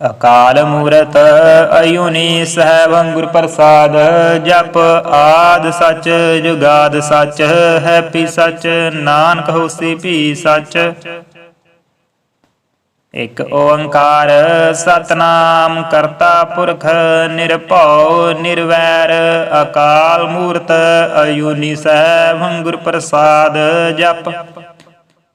ਅਕਾਲ ਮੂਰਤ ਅਯੁਨੀ ਸਹਿਬੰ ਗੁਰ ਪ੍ਰਸਾਦ ਜਪ ਆਦ ਸਚ, ਜੁਗਾਦ ਸਚ ਹੈ ਪੀ ਸੱਚ, ਨਾਨਕ ਹੋਸੀ ਭੀ ਸੱਚ। ਇਕ ਓੰਕਾਰ ਸਤਨਾਮ ਕਰਤਾ ਪੁਰਖ ਨਿਰਭਉ ਨਿਰਵੈਰ ਅਕਾਲ ਮੂਰਤ ਅਯੁਨੀ ਸਹਿਬੰ ਗੁਰ ਪ੍ਰਸਾਦ ਜਪ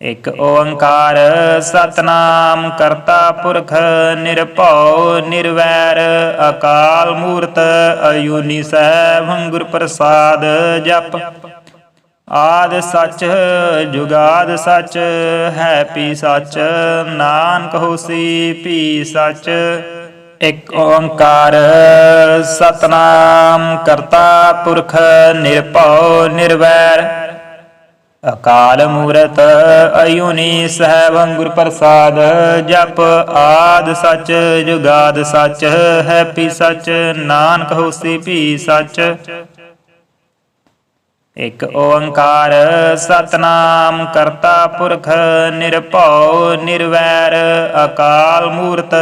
ਇਕ ਓੰਕਾਰ ਸਤਨਾਮ ਕਰਤਾ ਪੁਰਖ ਨਿਰਭਉ ਨਿਰਵੈਰ, ਅਕਾਲ ਮੂਰਤ ਅਯੁਨੀ ਸਹਿਬੰ ਗੁਰ ਪ੍ਰਸਾਦ ਜਪ। ਆਦ ਸੱਚ, ਜੁਗਾਦ ਸੱਚ, ਹੈ ਪੀ ਸੱਚ, ਨਾਨਕ ਹੋਸੀ ਪੀ ਸੱਚ। ਇਕ ਓੰਕਾਰ ਸਤਨਾਮ ਕਰਤਾ ਪੁਰਖ ਨਿਰਭਉ ਨਿਰਵੈਰ ਅਕਾਲ ਮੂਰਤ ਅਯੁਨੀ ਸਹਿਬੰ ਗੁਰ ਪ੍ਰਸਾਦ, ਜਪ ਆਦ ਸਚ, ਜੁਗਾਦ ਸਚ ਹੈ ਪੀ ਸੱਚ, ਨਾਨਕ ਹੋਸੀ ਭੀ ਸਚ। ਇਕ ਓੰਕਾਰ ਸਤਨਾਮ ਕਰਤਾ ਪੁਰਖ ਨਿਰਭਉ ਨਿਰਵੈਰ ਅਕਾਲ ਮੂਰਤ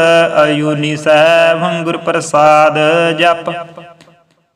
ਅਯੁਨੀ ਸਹਿਬੰ ਗੁਰ ਪ੍ਰਸਾਦ, ਜਪ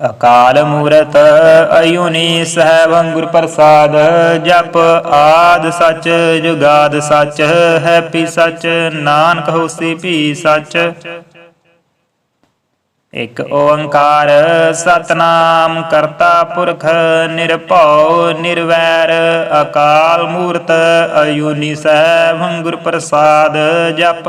ਅਕਾਲ ਮੂਰਤ ਅਯੁਨੀ ਸਹਿਬੰ ਗੁਰ ਪ੍ਰਸਾਦ, ਜਪ ਆਦ ਸਚ, ਜੁਗਾਦ ਸਚ ਹੈ ਪੀ ਸੱਚ, ਨਾਨਕ ਹੋਸੀ ਪੀ ਸੱਚ। ਇਕ ਓੰਕਾਰ ਸਤਨਾਮ ਕਰਤਾ ਪੁਰਖ ਨਿਰਭਉ ਨਿਰਵੈਰ ਅਕਾਲ ਮੂਰਤ ਅਯੁਨੀ ਸਹਿਬੰ ਗੁਰ ਪ੍ਰਸਾਦ, ਜਪ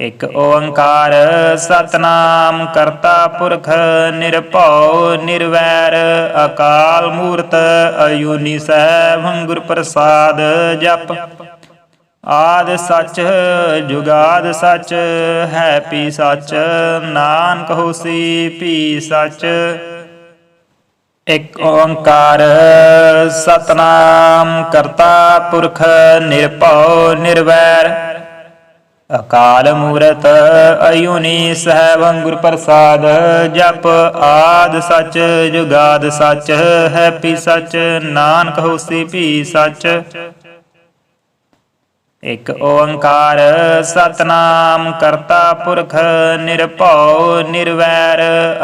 ਇਕ ਓੰਕਾਰ ਸਤਨਾਮ ਕਰਤਾ ਪੁਰਖ ਨਿਰਭਉ ਨਿਰਵੈਰ, ਅਕਾਲ ਮੂਰਤ ਅਯੁਨੀ ਸਹਿਬੰ ਗੁਰ ਪ੍ਰਸਾਦ ਜਪ। ਆਦ ਸੱਚ, ਜੁਗਾਦ ਸੱਚ, ਹੈ ਪੀ ਸੱਚ, ਨਾਨਕ ਹੋਸੀ ਭੀ ਸੱਚ। ਇਕ ਓੰਕਾਰ ਸਤਨਾਮ ਕਰਤਾ ਪੁਰਖ ਨਿਰਭਉ ਨਿਰਵੈਰ ਅਕਾਲ ਮੂਰਤ ਅਯੁਨੀ ਸਹਿਬੰ ਗੁਰ ਪ੍ਰਸਾਦ ਜਪ ਆਦ ਸਚ, ਜੁਗਾਦ ਸਚ ਹੈ ਪੀ ਸੱਚ, ਨਾਨਕ ਹੋਸੀ ਭੀ ਸੱਚ। ਇਕ ਓੰਕਾਰ ਸਤਨਾਮ ਕਰਤਾ ਪੁਰਖ ਨਿਰਭਉ ਨਿਰਵੈਰ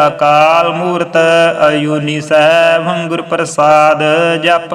ਅਕਾਲ ਮੂਰਤ ਅਯੁਨੀ ਸਹਿਬੰ ਗੁਰ ਪ੍ਰਸਾਦ ਜਪ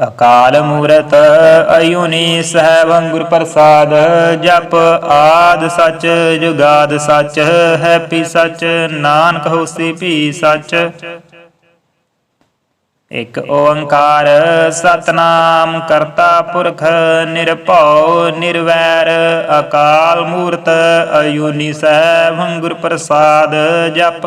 ਅਕਾਲ ਮੂਰਤ ਅਯੁਨੀ ਸਹਿਬੰ ਗੁਰ ਪ੍ਰਸਾਦ, ਜਪ ਆਦ ਸਚ, ਜੁਗਾਦ ਸਚ ਹੈ ਪੀ ਸਚ, ਨਾਨਕ ਹੋਸੀ ਭੀ ਸਚ। ਇਕ ਓੰਕਾਰ ਸਤਨਾਮ ਕਰਤਾ ਪੁਰਖ ਨਿਰਭਉ ਨਿਰਵੈਰ ਅਕਾਲ ਮੂਰਤ ਅਯੁਨੀ ਸਹਿਬੰ ਗੁਰ ਪ੍ਰਸਾਦ, ਜਪ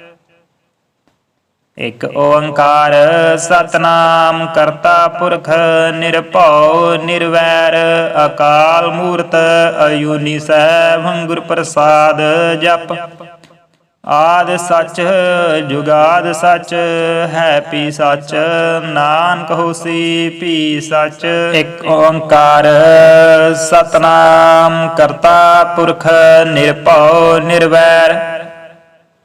ਇਕ ਓੰਕਾਰ ਸਤਨਾਮ ਕਰਤਾ ਪੁਰਖ ਨਿਰਭਉ ਨਿਰਵੈਰ, ਅਕਾਲ ਮੂਰਤ ਅਯੁਨੀ ਸਹਿਬੰ ਗੁਰ ਪ੍ਰਸਾਦ ਜਪ। ਆਦ ਸੱਚ, ਜੁਗਾਦ ਸੱਚ, ਹੈ ਪੀ ਸੱਚ, ਨਾਨਕ ਹੋਸੀ ਭੀ ਸੱਚ। ਇਕ ਓੰਕਾਰ ਸਤਨਾਮ ਕਰਤਾ ਪੁਰਖ ਨਿਰਭਉ ਨਿਰਵੈਰ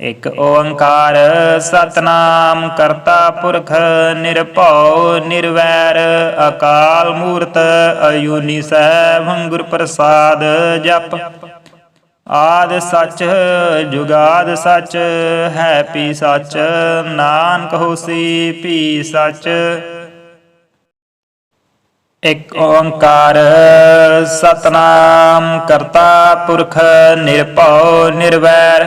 ਇਕ ਓੰਕਾਰ ਸਤਨਾਮ ਕਰਤਾ ਪੁਰਖ ਨਿਰਭਉ ਨਿਰਵੈਰ, ਅਕਾਲ ਮੂਰਤ ਅਯੁਨੀ ਸਹਿਬੰ ਗੁਰ ਪ੍ਰਸਾਦ ਜਪ। ਆਦ ਸੱਚ, ਜੁਗਾਦ ਸੱਚ, ਹੈ ਪੀ ਸੱਚ, ਨਾਨਕ ਹੋਸੀ ਭੀ ਸੱਚ। ਇਕ ਓੰਕਾਰ ਸਤਨਾਮ ਕਰਤਾ ਪੁਰਖ ਨਿਰਭਉ ਨਿਰਵੈਰ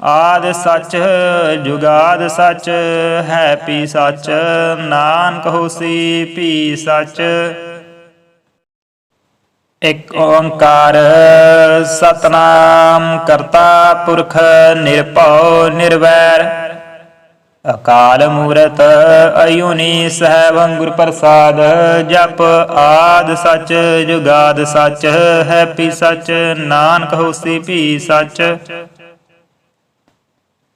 ਆਦ ਸੱਚ, ਜੁਗਾਦ ਸੱਚ, ਹੈ ਪੀ ਸੱਚ, ਨਾਨਕ ਹੋਸੀ ਪੀ ਸੱਚ। ਇਕ ਓੰਕਾਰ ਸਤਨਾਮ ਕਰਤਾ ਪੁਰਖ ਨਿਰਭਉ ਨਿਰਵੈਰ। ਅਕਾਲ ਮੂਰਤ ਅਯੁਨੀ ਸਹਿਬੰ ਗੁਰ ਪ੍ਰਸਾਦ, ਜਪ ਆਦ ਸਚ, ਜੁਗਾਦ ਸਚ, ਹੈ ਪੀ ਸਚ, ਨਾਨਕ ਹੋਸੀ ਪੀ ਸਚ।